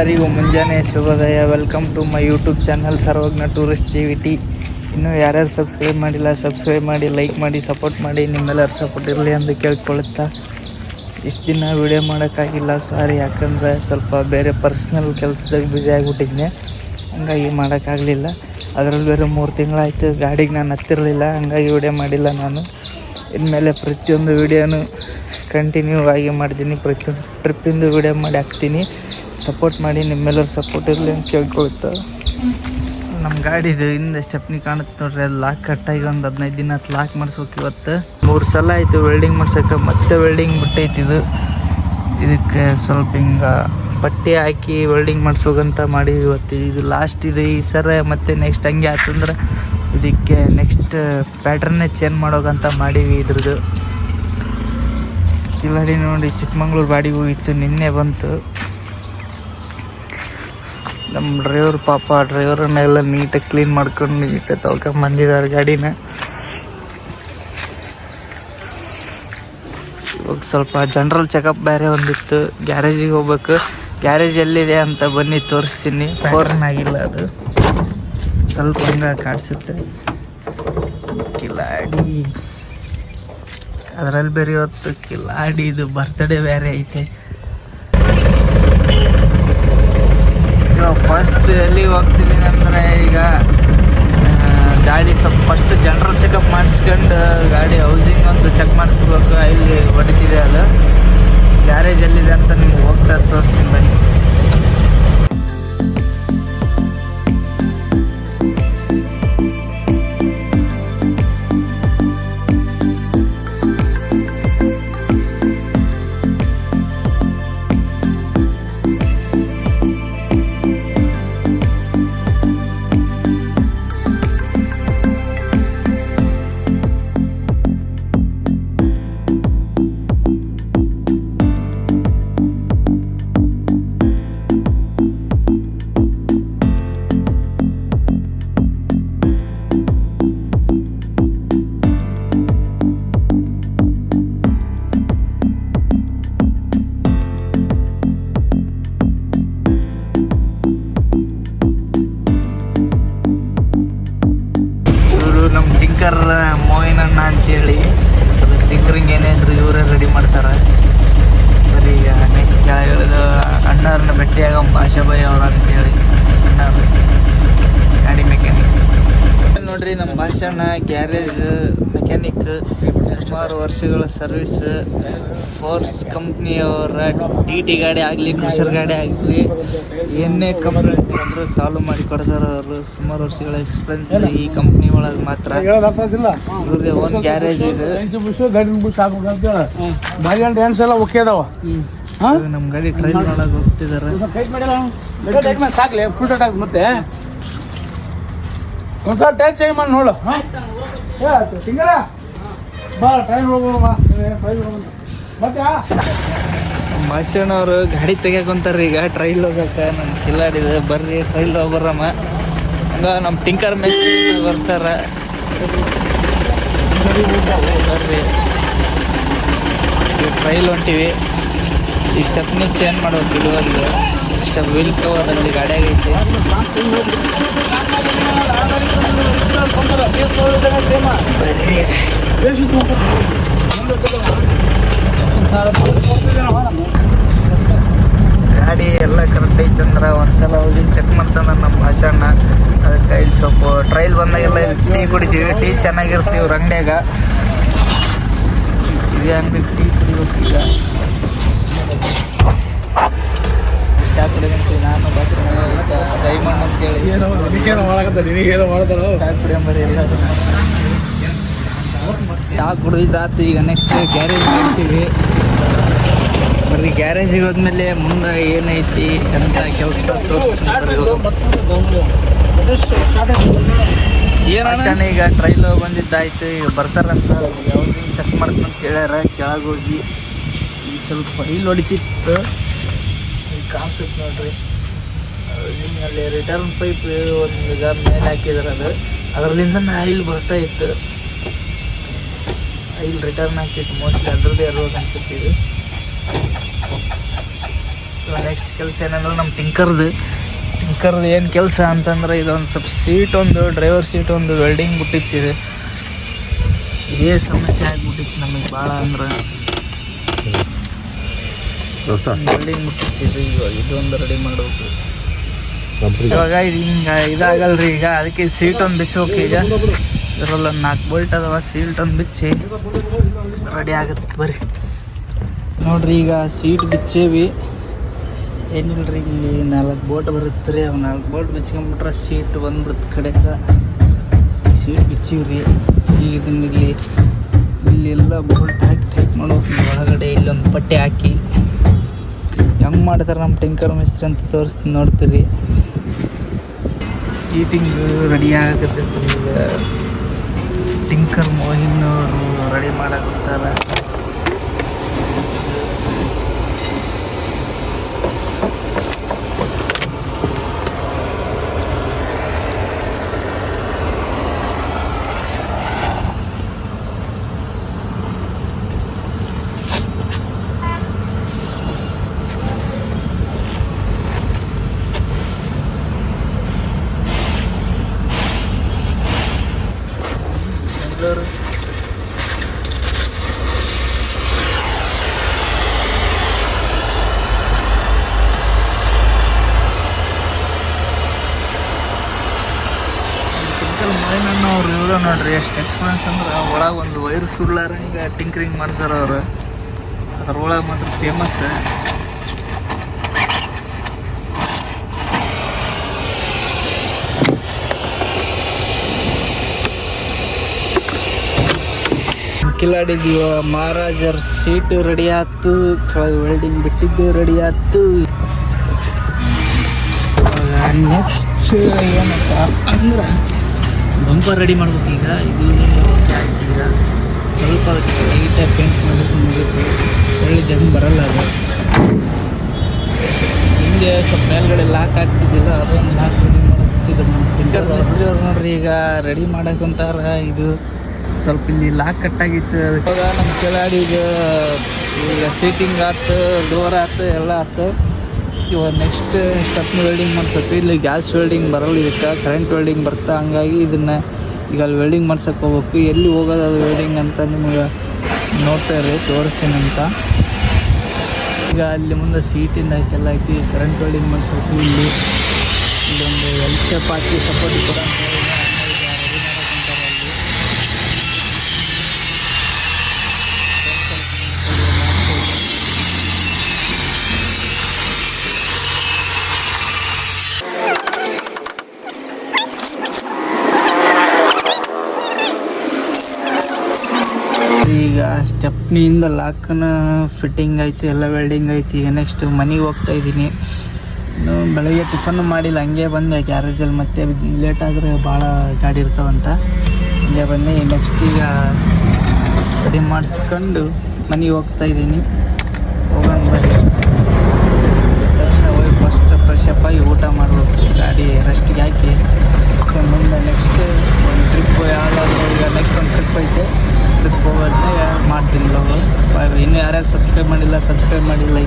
ಎಲ್ಲರಿಗೂ ಮುಂಜಾನೆ ಶುಭೋದಯ. Welcome to my YouTube channel Sarvajna tourist G V T ಇನ್ನೂ ಯಾರ್ಯಾರು ಸಬ್ಸ್ಕ್ರೈಬ್ ಮಾಡಿಲ್ಲ ಸಬ್ಸ್ಕ್ರೈಬ್ ಮಾಡಿ ಲೈಕ್ ಮಾಡಿ ಸಪೋರ್ಟ್ ಮಾಡಿ, ನಿಮ್ಮೆಲ್ಲರ ಸಪೋರ್ಟ್ ಇರಲಿ ಅಂತ ಕೇಳ್ಕೊಳುತ್ತಾ ಇಷ್ಟು ದಿನ ವೀಡಿಯೋ ಮಾಡೋಕ್ಕಾಗಿಲ್ಲ. ಸಾರಿ ಯಾಕಂದರೆ ಸ್ವಲ್ಪ ಬೇರೆ ಪರ್ಸ್ನಲ್ ಕೆಲಸದಾಗ ಬ್ಯುಸಿ ಆಗಿಬಿಟ್ಟಿದ್ದೆ ಹಂಗಾಗಿ ಮಾಡೋಕ್ಕಾಗಲಿಲ್ಲ. ಅದರಲ್ಲಿ ಬೇರೆ ಮೂರು ತಿಂಗಳಾಯಿತು, ಗಾಡಿಗೆ ನಾನು ಹತ್ತಿರಲಿಲ್ಲ. ಹಂಗಾಗಿ ವೀಡಿಯೋ ಮಾಡಿಲ್ಲ ನಾನು. ಇನ್ಮೇಲೆ ಪ್ರತಿಯೊಂದು ವಿಡಿಯೋನು ಕಂಟಿನ್ಯೂ ಆಗಿ ಮಾಡ್ತೀನಿ ಪ್ರತಿಯೊಂದು ಟ್ರಿಪ್ಪಿಂದು ವಿಡಿಯೋ ಮಾಡಿ ಹಾಕ್ತೀನಿ. ಸಪೋರ್ಟ್ ಮಾಡಿ, ನಿಮ್ಮೆಲ್ಲರ ಸಪೋರ್ಟ್ ಇರಲಿ ಅಂತ ಕೇಳ್ಕೊಳ್ತಾ. ನಮ್ಮ ಗಾಡಿದು ಹಿಂದೆ ಸ್ಟೆಪ್ನಿ ಕಾಣುತ್ತೆ ನೋಡ್ರಿ. ಅದು ಲಾಕ್ ಕಟ್ಟಾಗಿ ಒಂದು ಹದಿನೈದು ದಿನ ಹತ್ತು ಲಾಕ್ ಮಾಡಿಸ್ಬೇಕು ಇವತ್ತು. ಮೂರು ಸಲ ಆಯಿತು ವೆಲ್ಡಿಂಗ್ ಮಾಡ್ಸೋಕೆ ಮತ್ತೆ ವೆಲ್ಡಿಂಗ್ ಬಿಟ್ಟೈತಿ ಇದು. ಇದಕ್ಕೆ ಸ್ವಲ್ಪ ಹಿಂಗೆ ಪಟ್ಟಿ ಹಾಕಿ ವೆಲ್ಡಿಂಗ್ ಮಾಡಿಸ್ಬೇಕಂತ ಮಾಡಿ ಇವತ್ತು. ಇದು ಲಾಸ್ಟ್ ಇದು. ಈ ಸರ ಮತ್ತೆ ನೆಕ್ಸ್ಟ್ ಹಂಗೆ ಆತಂದ್ರೆ ಇದಕ್ಕೆ ನೆಕ್ಸ್ಟ್ ಪ್ಯಾಟ್ರನ್ನೇ ಚೇಂಜ್ ಮಾಡೋಕಂತ ಮಾಡೀವಿ ಇದ್ರದ್ದು. ಕಿಲಾಡಿ ನೋಡಿ ಚಿಕ್ಕಮಂಗ್ಳೂರು ಬಾಡಿಗೆ ಹೋಗಿತ್ತು ನಿನ್ನೆ ಬಂತು. ನಮ್ಮ ಡ್ರೈವರ್ ಪಾಪ ಡ್ರೈವರನ್ನೆಲ್ಲ ನೀಟಾಗಿ ಕ್ಲೀನ್ ಮಾಡ್ಕೊಂಡು ನೀಟಾಗಿ ತೊಳ್ಕೊಂಡು ಬಂದಿದ್ದಾರೆ ಗಾಡಿನ. ಇವಾಗ ಸ್ವಲ್ಪ ಜನರಲ್ ಚೆಕಪ್ ಬೇರೆ ಒಂದಿತ್ತು. ಗ್ಯಾರೇಜಿಗೆ ಹೋಗ್ಬೇಕು. ಗ್ಯಾರೇಜ್ ಎಲ್ಲಿದೆ ಅಂತ ಬನ್ನಿ ತೋರಿಸ್ತೀನಿ. ಫೋರ್ನ್ ಆಗಿಲ್ಲ ಅದು. ಸ್ವಲ್ಪ ಹಂಗೆ ಕಾಣಿಸುತ್ತೆ. ಕಿಲಾಡಿ ಅದರಲ್ಲಿ ಬೇರೆ ಇವತ್ತು ಕಿಲಾಡಿ ಇದು ಬರ್ತ್ಡೇ ಬೇರೆ ಐತೆ. ಫಸ್ಟ್ ಎಲ್ಲಿ ಹೋಗ್ತಿದ್ದೀನಿ ಅಂದರೆ ಈಗ ಗಾಡಿ ಸ್ವಲ್ಪ ಫಸ್ಟ್ ಜನರಲ್ ಚೆಕಪ್ ಮಾಡಿಸ್ಕೊಂಡು ಗಾಡಿ ಹೌಸಿಂಗ್ ಒಂದು ಚೆಕ್ ಮಾಡಿಸ್ಬೇಕು ಇಲ್ಲಿ ಹೊಡಿತಿದೆ ಅದು. ಗ್ಯಾರೇಜ್ ಎಲ್ಲಿದೆ ಅಂತ ನಿಮ್ಗೆ ಹೋಗ್ತಾ ತೋರಿಸ್ತೀನಿ ಬನ್ನಿ. ಅಣ್ಣವ್ರನ್ನ ಭೇಟಿಯಾಗ ಭಾಷಾಬಾಯಿ ಅವ್ರ ಅಂತೇಳಿ ಹೇಳಿ ಗಾಡಿ ಮೆಕ್ಯಾನಿಕ್ ನೋಡ್ರಿ ನಮ್ಮ ಭಾಷಣ ಗ್ಯಾರೇಜ್ ಮೆಕ್ಯಾನಿಕ್ ಸುಮಾರು ವರ್ಷಗಳ ಸರ್ವಿಸ್ ಫೋರ್ಸ್ ಕಂಪ್ನಿಯವರ ಟಿ ಟಿ ಗಾಡಿ ಆಗಲಿ ಕ್ರಷರ್ ಗಾಡಿ ಆಗಲಿ ಏನೇ ಕಂಪ್ಲೇಂಟ್ ಅಂದರೂ ಸಾಲ್ವ್ ಮಾಡಿ ಕೊಡ್ತಾರೆ ಅವರು. ಸುಮಾರು ವರ್ಷಗಳ ಎಕ್ಸ್ಪೀರಿಯನ್ಸ್ ಈ ಕಂಪ್ನಿ ಒಳಗೆ ಮಾತ್ರ. ಇವ್ರದ್ದು ಒಂದು ಗ್ಯಾರೇಜ್ ಇದೆ. ಗಾಡಿ ಎಲ್ಲ ಓಕೆ ಅದಾವ. ನಮ್ಮ ಗಾಡಿ ಟ್ರೈನ್ ಒಳಗೆ ಹೋಗ್ತಿದ್ದಾರೆ ಸಾಕ್ಲಿ ಫುಲ್ ಟೈಟ್ ಆಗಿ ಮತ್ತೆ. ಒಂದ್ಸಲ ಟೈಟ್ ಚೇಂಜ್ ಮಾಡಿ ನೋಡು. ತಿಂಗಳ ಬಾ ಟ್ರೈನ್ ಹೋಗೋಣ ಮತ್ತೆ? ಭಾಷಣ ಅವರು ಗಾಡಿ ತೆಗಿಯಕೊಂತಾರ ಈಗ ಟ್ರೈಲ್ ಹೋಗಕ್ಕೆ ನಮ್ ಕಿಲ್ಲಾಡಿದೆ. ಬರ್ರಿ ಟ್ರೈಲ್ ಹೋಗ್ಬರಮ್ಮ ಹಂಗ ನಮ್ಮ ಟಿಂಕರ್ ಮೆಸ್ ಬರ್ತಾರ. ಬರ್ರಿ. ಟ್ರೈಲ್ ಹೊಂಟಿವಿ. ಸ್ಟೆಪ್ನಿ ಚೇಂಜ್ ಮಾಡೋ ಇಳುವರಿಗೆ ಸ್ಟೆಪ್ ವೀಲ್ ಕವರ್ ಅಲ್ಲಿ ಗಾಡಿಯಾಗ ಐತಿ ಗಾಡಿ ಎಲ್ಲ ಕರೆಕ್ಟ್ ಐತಂದ್ರೆ ಒಂದ್ಸಲ ಹೌಸಿಂಗ್ ಚೆಕ್ ಮಾಡ್ತಾನ ನಮ್ಮ ಭಾಷಣ ಅದಕ್ಕೆ ಇಲ್ಲಿ ಸ್ವಲ್ಪ ಟ್ರೈಲ್ ಬಂದಾಗೆಲ್ಲ ಇಲ್ಲಿ ಟೀ ಕುಡಿತೀವಿ. ಟೀ ಚೆನ್ನಾಗಿರ್ತೀವಿ ರಂಗ್ಯಾಗ ಇದು ಅಂಗಡಿ ಟೀ ಕುಡಿಬೇಕು ಈಗ. ಚಾ ಕುಡಿದಂತೀವಿ ನಾನು ಭಾಷಣ ಡೈಮಂಡ್ ಅಂತೇಳಿ. ಏನೋ ನಿನಗೇನೋ ಮಾಡಕತ್ತ ನಿನಗೇನೋ ಮಾಡ್ತಾರೋ? ಚಾ ಕುಡಿಯಂಬರಿ ಎಲ್ಲ ಚಾ ಕುಡಿದಾತು ಈಗ ನೆಕ್ಸ್ಟ್ ಗ್ಯಾರೇಜ್ ಮಾಡ್ತೀವಿ ಬರ್ರಿ ಗ್ಯಾರೇಜಿಗೆ ಹೋದ್ಮೇಲೆ ಮುಂದೆ ಏನೈತಿ ಅಂತ ಕೆಲಸ ತೋರಿಸ್ತೀನಿ ಏನಣ್ಣ? ಈಗ ಟ್ರೈಲ್ ಬಂದಿದ್ದಾಯ್ತು ಈಗ ಬರ್ತಾರಂತ ಯಾವ್ದು ಚೆಕ್ ಮಾಡ್ಕೊಂಡು ಕೇಳ್ಯಾರ ಕೆಳಗೆ ಹೋಗಿ ಈಗ ಸ್ವಲ್ಪ ರೈಲ್ ಹೊಡಿತಿತ್ತು. ಕಾಣಿಸುತ್ತೆ ನೋಡ್ರಿ. ಅಲ್ಲಿ ರಿಟರ್ನ್ ಪೈಪ್ ಒಂದು ಈಗ ಮೇಲೆ ಹಾಕಿದಾರೆ ಅದು. ಅದರಲ್ಲಿಂದ ಆಯಿಲ್ ಬರ್ತಾ ಇತ್ತು. ಆಯಿಲ್ ರಿಟರ್ನ್ ಆಗ್ತಿತ್ತು. ಮೋಸ್ಟ್ಲಿ ಅದ್ರದ್ದೇ ಇರ್ಬೋದು ಅನ್ಸುತ್ತೆ ಇದು. ನೆಕ್ಸ್ಟ್ ಕೆಲಸ ಏನಂದ್ರೆ ನಮ್ಮ ಟಿಂಕರ್ದು ಟಿಂಕರ್ದು ಏನು ಕೆಲಸ ಅಂತಂದ್ರೆ ಇದೊಂದು ಸ್ವಲ್ಪ ಸೀಟ್ ಒಂದು ಡ್ರೈವರ್ ಸೀಟ್ ಒಂದು ವೆಲ್ಡಿಂಗ್ ಬಿಟ್ಟಿತ್ತಿದೆ ಇದೇ ಸಮಸ್ಯೆ ಆಗಿಬಿಟ್ಟಿತ್ತು ನಮಗೆ ಭಾಳ ಅಂದ್ರೆ. ವೆಲ್ಡಿಂಗ್ ಬಿಟ್ಟಿತ್ತು ಇವಾಗ ಇದೊಂದು ರೆಡಿ ಮಾಡಬೇಕು. ಇವಾಗ ಹಿಂಗೆ ಇದಾಗಲ್ರಿ ಈಗ ಅದಕ್ಕೆ ಸೀಟ್ ಒಂದು ಬಿಚ್ಚಬೇಕು ಈಗ ಇದರಲ್ಲಿ ಒಂದು ನಾಲ್ಕು ಬೋಲ್ಟ್ ಅದಾವ ಸೀಟ್ ಒಂದು ಬಿಚ್ಚಿ ರೆಡಿ ಆಗುತ್ತೆ ಬರ್ರಿ. ನೋಡ್ರಿ ಈಗ ಸೀಟ್ ಬಿಚ್ಚೇವಿ. ಏನಿಲ್ರಿ ಇಲ್ಲಿ ನಾಲ್ಕು ಬೋಟ್ ಬರುತ್ತೆ ರೀ ಅವು ನಾಲ್ಕು ಬೋಟ್ ಬಿಚ್ಕೊಂಬಿಟ್ರೆ ಸೀಟ್ ಬಂದ್ಬಿಡುತ್ತೆ ಕಡೆಗೆ. ಸೀಟ್ ಬಿಚ್ಚಿವ್ರಿ. ಈಗ ಇದನ್ನ ಇಲ್ಲಿ ಇಲ್ಲೆಲ್ಲ ಬೋಲ್ಟ್ ಹಾಕಿ ಟೈಪ್ ಮಾಡೋ ಒಳಗಡೆ ಇಲ್ಲೊಂದು ಪಟ್ಟೆ ಹಾಕಿ. ಹೆಂಗೆ ಮಾಡ್ತಾರೆ ನಮ್ಮ ಟಿಂಕರ್ ಮಿಸ್ತ್ರಿ ಅಂತ ತೋರಿಸ್ತೀನಿ ನೋಡ್ತೀರಿ. ಸೀಟಿಂಗ್ ರೆಡಿ ಆಗತ್ತೆ ಟಿಂಕರ್ ಮೋಹಿನ್ ಅವರು ರೆಡಿ ಮಾಡಕತ್ತಾರ ಮೈನಣ್ಣ ಅವ್ರು ಇವರು ನೋಡ್ರಿ, ಎಷ್ಟು ಎಕ್ಸ್ಪೀರಿಯನ್ಸ್ ಅಂದ್ರೆ ಒಳಗೆ ಒಂದು ವೈರ್ ಸುಡ್ಲಾರಂಗೆ ಟಿಂಕರಿಂಗ್ ಮಾಡ್ತಾರೆ ಅವ್ರು. ಅದ್ರೊಳಗೆ ಮಾತ್ರ ಫೇಮಸ್ ಕಿಲಾಡಿದೀವ. ಮಹಾರಾಜರ ಸೀಟು ರೆಡಿ ಆಯ್ತು. ಕೆಳಗೆ ವೆಲ್ಡಿಂಗ್ ಬಿಟ್ಟಿದ್ದು ರೆಡಿ ಆಯ್ತು. ನೆಕ್ಸ್ಟ್ ಏನಪ್ಪ ಅಂದ್ರೆ ಬಂಪರ್ ರೆಡಿ ಮಾಡ್ಬೇಕು ಈಗ. ಇದು ಸ್ವಲ್ಪ ಲೈಟಾಗಿ ಪೇಂಟ್ ಮಾಡಬೇಕು ಮುಗಿತು ಒಳ್ಳೆ ಜಂಗ್ ಬರಲ್ಲ ಅದು. ಹಿಂದೆ ಸ್ವಲ್ಪ ಮೇಲ್ಗಡೆ ಲಾಕ್ ಆಗ್ತಿದ್ದಿಲ್ಲ ಅದೊಂದು ಲಾಕ್ ರೆಡಿ ಅವ್ರು ನೋಡ್ರಿ ಈಗ ರೆಡಿ ಮಾಡಕ್ಕಂತಾರ ಇದು. ಸ್ವಲ್ಪ ಇಲ್ಲಿ ಲಾಕ್ ಕಟ್ಟಾಗಿತ್ತು ಇವಾಗ ನಮ್ಮ ಕೆಳಾಡಿಗೆ ಈಗ ಸೀಟಿಂಗ್ ಆಯ್ತು ಡೋರ್ ಆಯ್ತು ಎಲ್ಲ ಆಯ್ತು ಇವಾಗ ನೆಕ್ಸ್ಟ್ ಸ್ಟಪ್ನ ವೆಲ್ಡಿಂಗ್ ಮಾಡ್ಸೋಕೆ, ಇಲ್ಲಿ ಗ್ಯಾಸ್ ವೆಲ್ಡಿಂಗ್ ಬರಲ್ಲ ಇದಕ್ಕೆ. ಕರೆಂಟ್ ವೆಲ್ಡಿಂಗ್ ಬರ್ತಾ ಹಂಗಾಗಿ ಇದನ್ನು ಈಗ ಅಲ್ಲಿ ವೆಲ್ಡಿಂಗ್ ಮಾಡ್ಸಕ್ಕೆ ಹೋಗ್ಬೇಕು. ಎಲ್ಲಿ ಹೋಗೋದು ಅದು ವೆಲ್ಡಿಂಗ್ ಅಂತ ನಿಮಗೆ ನೋಡ್ತಾ ಇರಿ ತೋರಿಸ್ತೀನಿ ಅಂತ. ಈಗ ಅಲ್ಲಿ ಮುಂದೆ ಸೀಟಿಂದ ಹಾಕೆಲ್ಲ ಹಾಕಿ ಕರೆಂಟ್ ವೆಲ್ಡಿಂಗ್ ಮಾಡಿಸ್ಬೇಕು ಇಲ್ಲಿ ಇಲ್ಲೊಂದು ಎಲ್ ಶೇಪ್ ಹಾಕಿ ಸಪೋರ್ಟ್ ಕೂಡ ಅಂತ ಹೇಳಿ ಅಣ್ಣ ಈಗ ready ಮಾಡಕ್ಕಂತಾರೆ ಅಲ್ಲಿ ಈಗ ಸ್ಟೆಪ್ನಿಯಿಂದ ಲಾಕನ ಫಿಟ್ಟಿಂಗ್ ಐತಿ, ಎಲ್ಲ ವೆಲ್ಡಿಂಗ್ ಐತಿ, ಈಗ ನೆಕ್ಸ್ಟ್ ಮನೆಗೆ ಹೋಗ್ತಾ ಇದ್ದೀನಿ. ಬೆಳಗ್ಗೆ ಟಿಫನ್ ಮಾಡಿಲ್ಲ, ಹಂಗೆ ಬಂದೆ ಗ್ಯಾರೇಜಲ್ಲಿ ಮತ್ತೆ ಲೇಟ್ ಆದರೆ ಭಾಳ ಗಾಡಿ ಇರ್ತಾವಂತ. ಹಂಗೆ ಬಂದೆ ನೆಕ್ಸ್ಟ್ ಈಗ ರೆಡಿ ಮಾಡಿಸ್ಕೊಂಡು ಮನೆಗೆ ಹೋಗ್ತಾ ಇದ್ದೀನಿ. മഴയുള്ള